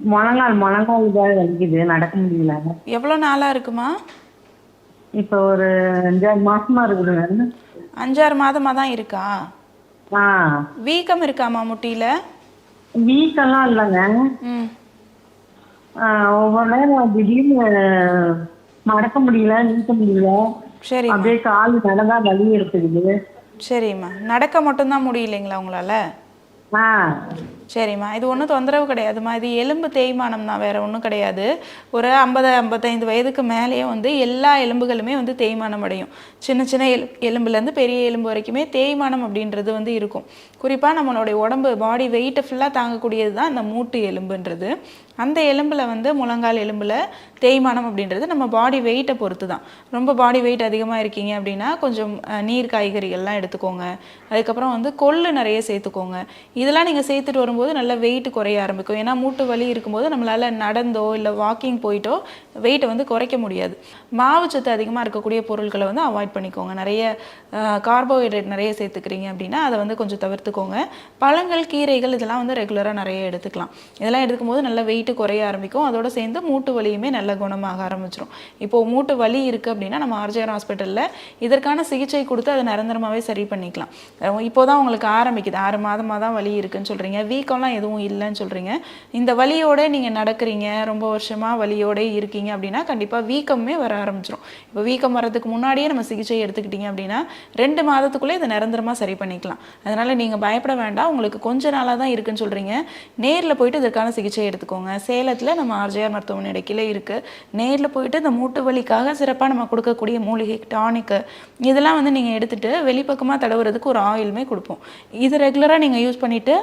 முழங்கால் முழங்கால் இதாக வலிக்குது நடக்க முடியல. எவ்வளோ நாளாக இருக்குமா? இப்போ ஒரு அஞ்சாறு மாசமா இருக்குதுங்க அஞ்சாறு மாதமாக தான் இருக்கா? ஆ. வீக்கம் இருக்காமா முட்டியில்? வீக்கெல்லாம் இல்லைங்க. ம். ஆ, ஒவ்வொரு நேரம் திடீர்னு நடக்க முடியல நீக்க முடியல. சரிம்மா. அப்படியே கால் நடந்தா வலி எடுத்துக்குது. சரிம்மா. நடக்க மட்டும்தான் முடியலைங்களா உங்களால்? ஆ. சரிம்மா. இது ஒன்றும் தொந்தரவு கிடையாதும்மா. இது எலும்பு தேய்மானம் தான் வேறு ஒன்றும் கிடையாது. ஒரு ஐம்பது ஐம்பத்தைந்து வயதுக்கு மேலேயே வந்து எல்லா எலும்புகளுமே வந்து தேய்மானம் அடையும். சின்ன சின்ன எலு எலும்புலேருந்து பெரிய எலும்பு வரைக்குமே தேய்மானம் அப்படின்றது வந்து இருக்கும். குறிப்பாக நம்மளுடைய உடம்பு பாடி வெயிட்டை ஃபுல்லாக தாங்கக்கூடியது தான் இந்த மூட்டு எலும்புன்றது. அந்த எலும்பில் வந்து முழங்கால் எலும்பில் தேய்மானம் அப்படின்றது நம்ம பாடி வெயிட்டை பொறுத்து தான் ரொம்ப பாடி வெயிட் அதிகமாக இருக்கீங்க அப்படின்னா கொஞ்சம் நீர் காய்கறிகள்லாம் எடுத்துக்கோங்க. அதுக்கப்புறம் வந்து கொள்ளு நிறைய சேர்த்துக்கோங்க. இதெல்லாம் நீங்கள் சேர்த்துட்டு வரும்போது நல்லா வெயிட் குறைய ஆரம்பிக்கும். ஏன்னா மூட்டு வலி இருக்கும்போது நம்மளால் நடந்தோ இல்லை வாக்கிங் போயிட்டோ வெயிட்டை வந்து குறைக்க முடியாது. மாவு சத்து அதிகமாக இருக்கக்கூடிய பொருட்களை வந்து அவாய்ட் பண்ணிக்கோங்க. நிறைய கார்போஹைட்ரேட் நிறைய சேர்த்துக்கிறீங்க அப்படின்னா அதை வந்து கொஞ்சம் தவிர்த்துக்கோங்க. பழங்கள் கீரைகள் இதெல்லாம் வந்து ரெகுலராக நிறைய எடுத்துக்கலாம். இதெல்லாம் எடுக்கும்போது நல்ல வெயிட்டு குறைய ஆரம்பிக்கும். அதோட சேர்ந்து மூட்டு வலியுமே நல்ல குணமாக ஆரம்பிச்சிடும் இப்போது மூட்டு வலி இருக்குது அப்படின்னா நம்ம ஆர்ஜிஆர் ஹாஸ்பிட்டலில் இதற்கான சிகிச்சை கொடுத்து அதை நிரந்தரமாகவே சரி பண்ணிக்கலாம். இப்போ தான் உங்களுக்கு ஆரம்பிக்குது. ஆறு மாதமாக தான் வலி இருக்குன்னு சொல்கிறீங்க வீக்கம்லாம் எதுவும் இல்லைன்னு சொல்கிறீங்க இந்த வலியோட நீங்கள் நடக்கிறீங்க. ரொம்ப வருஷமாக வலியோடே இருக்கீங்க. அப்படின்னா கண்டிப்பாக வீக்கமே வர ஆரம்பிச்சிடும் இப்போ வீக்கம் வர்றதுக்கு முன்னாடியே நம்ம சிகிச்சை எடுத்துக்கிட்டீங்க அப்படின்னா ரெண்டு மாதத்துக்குள்ளே இதை நிரந்தரமாக சரி பண்ணிக்கலாம். அதனால் நீங்கள் பயப்பட வேண்டாம். உங்களுக்கு கொஞ்ச நாளாக தான் இருக்குன்னு சொல்கிறீங்க நேரில் போயிட்டு இதற்கான சிகிச்சை எடுத்துக்கோங்க. சேலத்தில் நம்ம ஆர்ஜிஆர் மருத்துவமனை கிளை இருக்குது நேரில் போயிட்டு இந்த மூட்டு வலிக்காக சிறப்பாக நம்ம கொடுக்கக்கூடிய மூலிகை டானிக்கு இதெல்லாம் வந்து நீங்கள் எடுத்துகிட்டு வெளிப்பக்கமாக தடவுறதுக்கு ஒரு ஆயிலுமே கொடுப்போம். இது ரெகுலராக நீங்கள் யூஸ் பண்ணிவிட்டு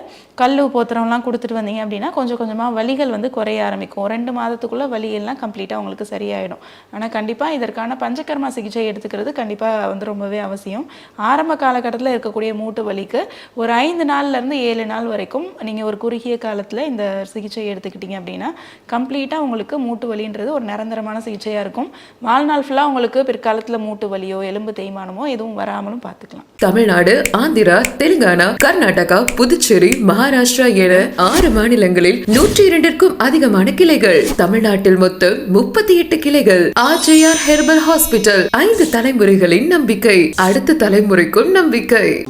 கல் போத்திரம்லாம் கொடுத்துட்டு வந்தீங்க அப்படின்னா கொஞ்சம் கொஞ்சமாக வலிகள் வந்து குறைய ஆரம்பிக்கும். ரெண்டு மாதத்துக்குள்ளே வலியெல்லாம் கம்ப்ளீட்டாக உங்களுக்கு சரியாயிடும். ஆனால் கண்டிப்பாக இதற்கான பஞ்சகர்மா சிகிச்சை எடுத்துக்கிறது கண்டிப்பாக வந்து ரொம்பவே அவசியம். ஆரம்ப காலகட்டத்தில் இருக்கக்கூடிய மூட்டு வலிக்கு ஒரு ஐந்து நாள்லேருந்து ஏழு நாள் வரைக்கும் நீங்கள் ஒரு குறுகிய காலத்தில் இந்த சிகிச்சை எடுத்துக்கிட்டீங்க அப்படின்னா கம்ப்ளீட்டாக உங்களுக்கு மூட்டு வலின்றது ஒரு நிரந்தரமான சிகிச்சையாக இருக்கும். வாழ்நாள் ஃபுல்லாக உங்களுக்கு பிற்காலத்தில் மூட்டு வலியோ எலும்பு தேய்மானமோ எதுவும் வராமலும் பார்த்துக்கலாம். தமிழ்நாடு ஆந்திரா தெலுங்கானா கர்நாடகா புதுச்சேரி மகாராஷ்டிரா என ஆறு மாநிலங்களில் நூற்றி இரண்டிற்கும் அதிகமான கிளைகள். தமிழ்நாட்டில் மொத்தம் முப்பத்தி எட்டு கிளைகள். RJR herbal hospital. ஐந்து தலைமுறைகளின் நம்பிக்கை. அடுத்த தலைமுறைக்கும் நம்பிக்கை.